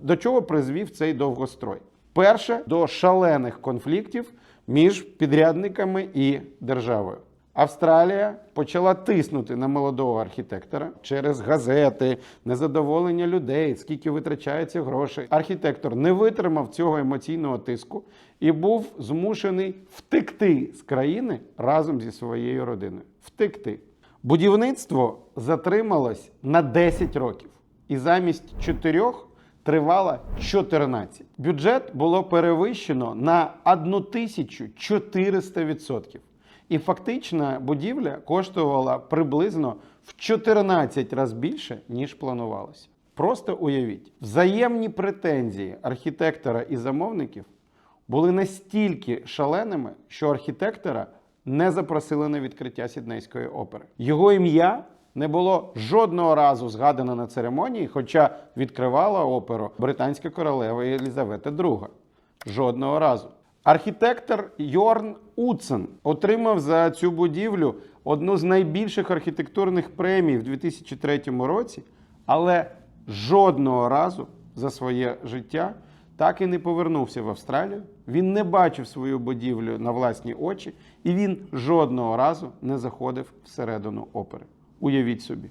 До чого призвів цей довгострой? Перше до шалених конфліктів між підрядниками і державою. Австралія почала тиснути на молодого архітектора через газети, незадоволення людей, скільки витрачається грошей. Архітектор не витримав цього емоційного тиску і був змушений втекти з країни разом зі своєю родиною. Втекти. Будівництво затрималось на 10 років, і замість чотирьох тривало 14. Бюджет було перевищено на 1400%. І фактично будівля коштувала приблизно в 14 разів більше, ніж планувалося. Просто уявіть, взаємні претензії архітектора і замовників були настільки шаленими, що архітектора не запросили на відкриття Сіднейської опери. Його ім'я не було жодного разу згадано на церемонії, хоча відкривала оперу британська королева Єлізавета II. Жодного разу. Архітектор Йорн Уцен отримав за цю будівлю одну з найбільших архітектурних премій в 2003 році, але жодного разу за своє життя так і не повернувся в Австралію. Він не бачив свою будівлю на власні очі, і він жодного разу не заходив всередину опери. Уявіть собі.